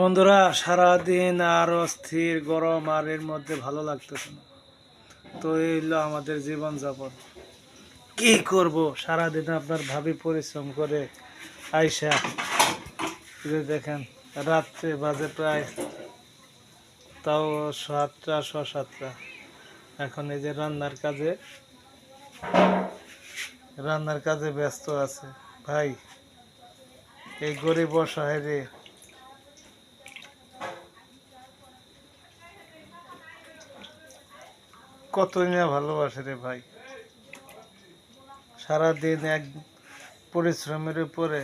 বন্ধুরা, সারাদিন আর অস্থির গরম আর এর মধ্যে ভালো লাগতেছে না। তো এই হলো আমাদের জীবনযাপন। কি করব? সারাদিন আপনার ভাবি পরিশ্রম করে আইসা দেখেন, রাত্রে বাজে প্রায় তাও সাতটা ছ সাতটা। এখন এই যে রান্নার কাজে রান্নার কাজে ব্যস্ত আছে। ভাই, এই গরিব অসহায় কতই না ভালোবাসে রে ভাই। সারাদিন এক পরিশ্রমের উপরে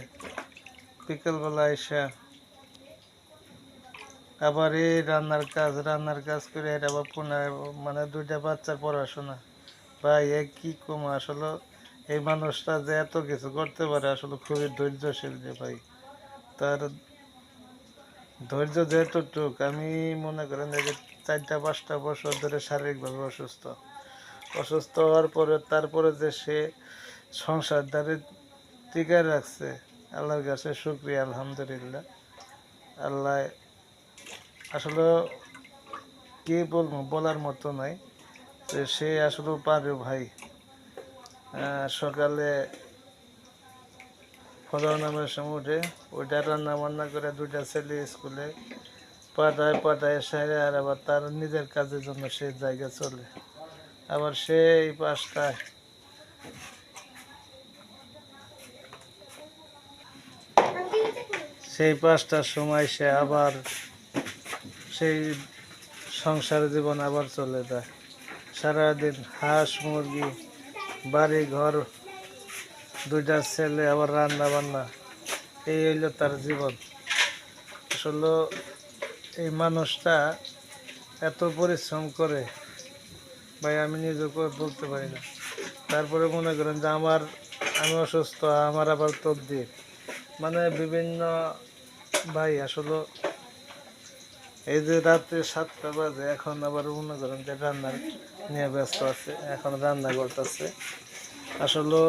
বিকেলবেলা এসে আবার এই রান্নার কাজ রান্নার কাজ করে আবার পুনরায় মানে দুইটা বাচ্চার পড়াশোনা। ভাই, এ কি কম আসলে এই মানুষটা যে এত কিছু করতে পারে আসলে খুবই ধৈর্যশীল যে ভাই। তার ধৈর্য যেতটুক আমি মনে করেন যে চারটা, পাঁচটা বছর ধরে শারীরিকভাবে অসুস্থ। অসুস্থ হওয়ার পরে, তারপরে যে সে সংসার দ্বারে টিকায় রাখছে, আল্লাহর কাছে শুক্রিয়া, আলহামদুলিল্লাহ। আল্লাহ আসলে কি বলব, বলার মতো নাই যে সে আসলে পারে ভাই। সকালে ফজর নামের সময় উঠে ওইটা রান্না বান্না করে দুইটা ছেলে স্কুলে পাঠায় পাঠায় সেরে আর আবার তার নিজের কাজের জন্য সে জায়গা চলে। আবার সেই এই পাঁচটায় সেই পাঁচটার সময় সে আবার সেই সংসার জীবন আবার চলে যায়। সারাদিন হাঁস, মুরগি, বাড়ি, ঘর, দুইটা ছেলে, আবার রান্না বান্না এই হইল তার জীবন। আসলে এই মানুষটা এত পরিশ্রম করে, ভাই, আমি নিজে বলতে পারি না। তারপরে মনে করেন যে আমার, আমি অসুস্থ, আমার আবার তবদির মানে বিভিন্ন, ভাই, আসলে এই যে রাত্রে সাতটা বাজে, এখন আবার মনে করেন যে রান্নার নিয়ে ব্যস্ত আছে, এখন রান্না করতেছে। আসলে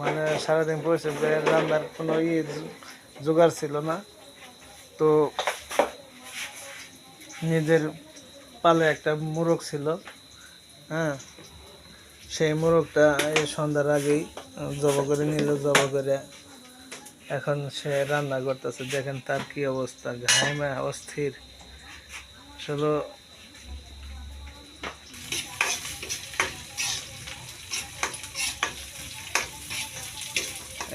মানে সারাদিন পরিশ্রম করে রান্নার কোনো ই জোগাড় ছিল না। তো নিজের পালে একটা মোরগ ছিল হ্যাঁ? সেই মোরগটা সন্ধ্যার আগেই জবা করে নিল, জব করে এখন সে রান্না করতেছে। দেখেন তার কি অবস্থা, ঘামে, অস্থির। আসলে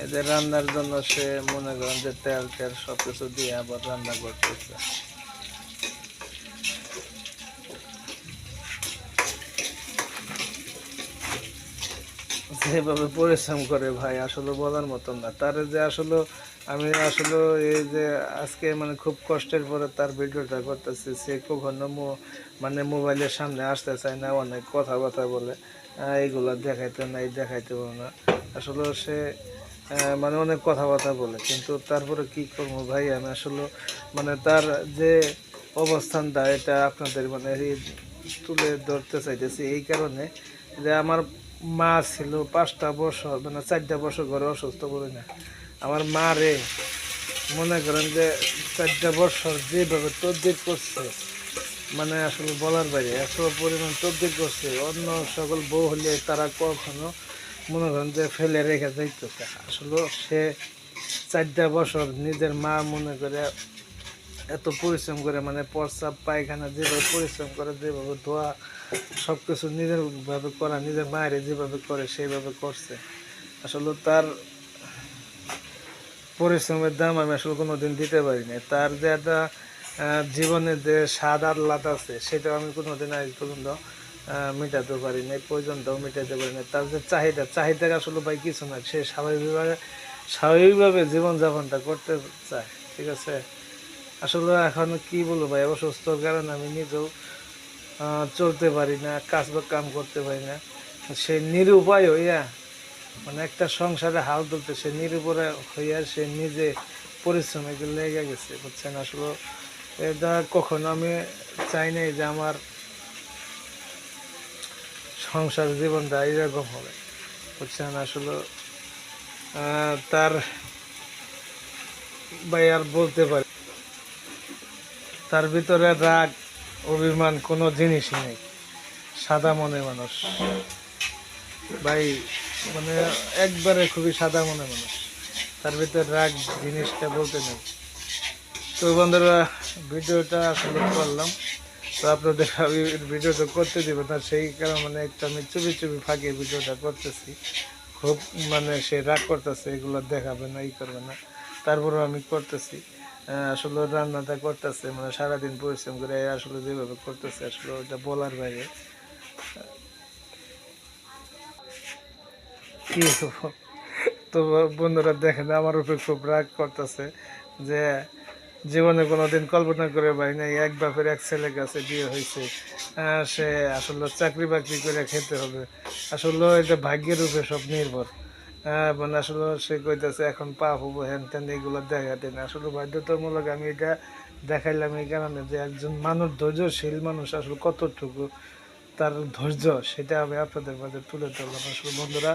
এদের রান্নার জন্য সে মনে করেন যে তেল তেল সব কিছু দিয়ে আবার রান্না করতেছে। যেভাবে পরিশ্রম করে ভাই, আসলে বলার মতন না। তার যে আসলে আমি আসলে এই যে আজকে মানে খুব কষ্টের পরে তার ভিডিওটা করতেছি, সে কখনো মানে মোবাইলের সামনে আসতে চায় না, অনেক কথা কথা বলে এইগুলা দেখাইতে নাই, দেখাইতে পারো না। আসলে সে মানে অনেক কথাবার্তা বলে, কিন্তু তারপরে কি করব ভাই? আমি আসলে মানে তার যে অবস্থানটা, এটা আপনাদের মানে এই তুলে ধরতে চাইতেছি এই কারণে যে আমার মা ছিল, পাঁচটা বছর মানে চারটা বছর ঘরে অসুস্থ করে না। আমার মা রে মনে করেন যে চারটা বছর যেভাবে তদ্দির করছে মানে আসলে বলার বাইরে, এত পরিমাণ তদ্দির করছে, অন্য সকল বউ হলে তারা কখনো মনে করেন যে ফেলে রেখে যাইতেছে। আসলে সে চারটা বছর নিজের মা মনে করে এত পরিশ্রম করে মানে প্রস্রাব, পায়খানা যেভাবে পরিশ্রম করে, যেভাবে ধোয়া সব কিছু নিজের ভাবে করা, নিজের মায়ের যেভাবে করে, সেইভাবে করছে। আসলে তার পরিশ্রমের দাম আমি আসলে কোনোদিন দিতে পারি না তার যে একটা জীবনের যে স্বাদ আহ্লাদ আছে সেটা আমি কোনোদিন আজ পর্যন্ত মেটাতে পারি না এই পর্যন্তও মেটাতে পারি না তার যে চাহিদা চাহিদা আসলে ভাই কিছু না, সে স্বাভাবিকভাবে স্বাভাবিকভাবে জীবনযাপনটা করতে চায়, ঠিক আছে? আসলে এখন কি বলব ভাই, অসুস্থর কারণে আমি নিজেও চলতে পারি না, কাজ বা কাম করতে পারি না। সে নিরুপায় হইয়া মানে একটা সংসারে হাল তুলতে, সে নিরুপায় হইয়া সে নিজে পরিশ্রমে লেগে গেছে, বুঝছেন? আসলে এটা কখনো আমি চাই নাই যে আমার সংসার জীবনটা এরকম হবে, বুঝছেন? আসলে তার ভাই আর বলতে পারি তার ভিতরে রাগ অভিমান কোনো জিনিসই নেই। সাদা মনে মানুষ। ভাই মানে একবারে খুবই সাদা মনে মানুষ। তার ভিতরে রাগ জিনিসটা বলতে নেই। তো বন্ধুরা, ভিডিওটা আসলে করলাম। তো আপনাদের আমি ভিডিওটা করতে দিব না, সেই কারণে মানে একটু আমি চুপি চুপি ফাঁকে ভিডিওটা করতেছি। খুব মানে সে রাগ করতেছে, এগুলো দেখাবে না, ই করবে না। তারপরেও আমি করতেছি। আসলে রান্নাটা করতেছে মানে সারাদিন পরিশ্রম করে আসলে যেভাবে করতেছে, আসলে ওটা বলার বাইরে। কি? তো বন্ধুরা দেখেন, আমার উপরে খুব রাগ করতেছে যে জীবনে কোনোদিন কল্পনা করে পাই নাই, এক বাপের এক ছেলে কাছে বিয়ে হয়েছে। সে আসলে চাকরি বাকরি করে খেতে হবে। আসলে এটা ভাগ্যের উপরে সব নির্ভর। আহ, মানে আসলে সে কইতেছে এখন পাপ হব হ্যান ত্যান এগুলো দেখাতে না আসলে বাধ্যতামূলক আমি এটা দেখাইলাম এই কারণে যে একজন মানুষ ধৈর্যশীল মানুষ আসলে কতটুকু তার ধৈর্য সেটা আমি আপনাদের মাঝে তুলে ধরলাম। আসলে বন্ধুরা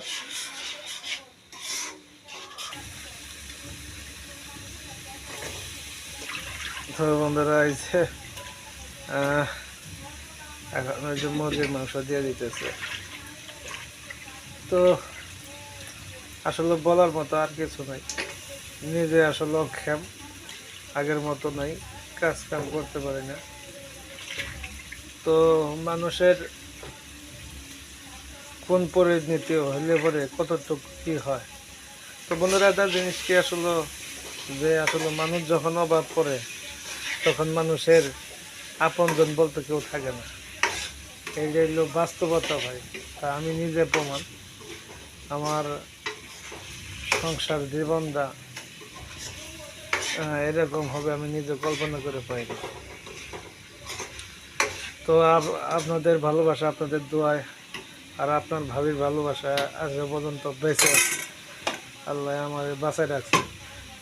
তো বন্ধুরা এই যে এখন ওই যে মুরগির মাংস দিয়ে দিতেছে। তো আসলে বলার মতো আর কিছু নাই। নিজে আসলে খেম আগের মতো নাই কাজ কাম করতে পারি না। তো মানুষের কোন পরিণতি হলে পরে কতটুকু কি হয়? তো বন্ধুরা, একটা জিনিস কি আসলে যে আসলে মানুষ যখন অভাব পড়ে তখন মানুষের আপনজন বলতে কেউ থাকে না। এই যে বাস্তবতা ভাই। তা আমি নিজে প্রমাণ। আমার সংসার জীবনটা এরকম হবে আমি নিজে কল্পনা করে পাইনি। তো আপ- আপনাদের ভালোবাসা, আপনাদের দোয়ায় আর আপনার ভাবির ভালোবাসা আজ পর্যন্ত বেঁচে আছে। আল্লাহ আমার বাঁচায় রাখছে।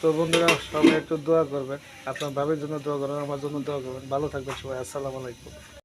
তো বন্ধুরা, সবাই একটু দোয়া করবেন। আপনার ভাবির জন্য দোয়া করবেন, আমার জন্য দোয়া করবেন। ভালো থাকবেন সবাই। আসসালামু আলাইকুম।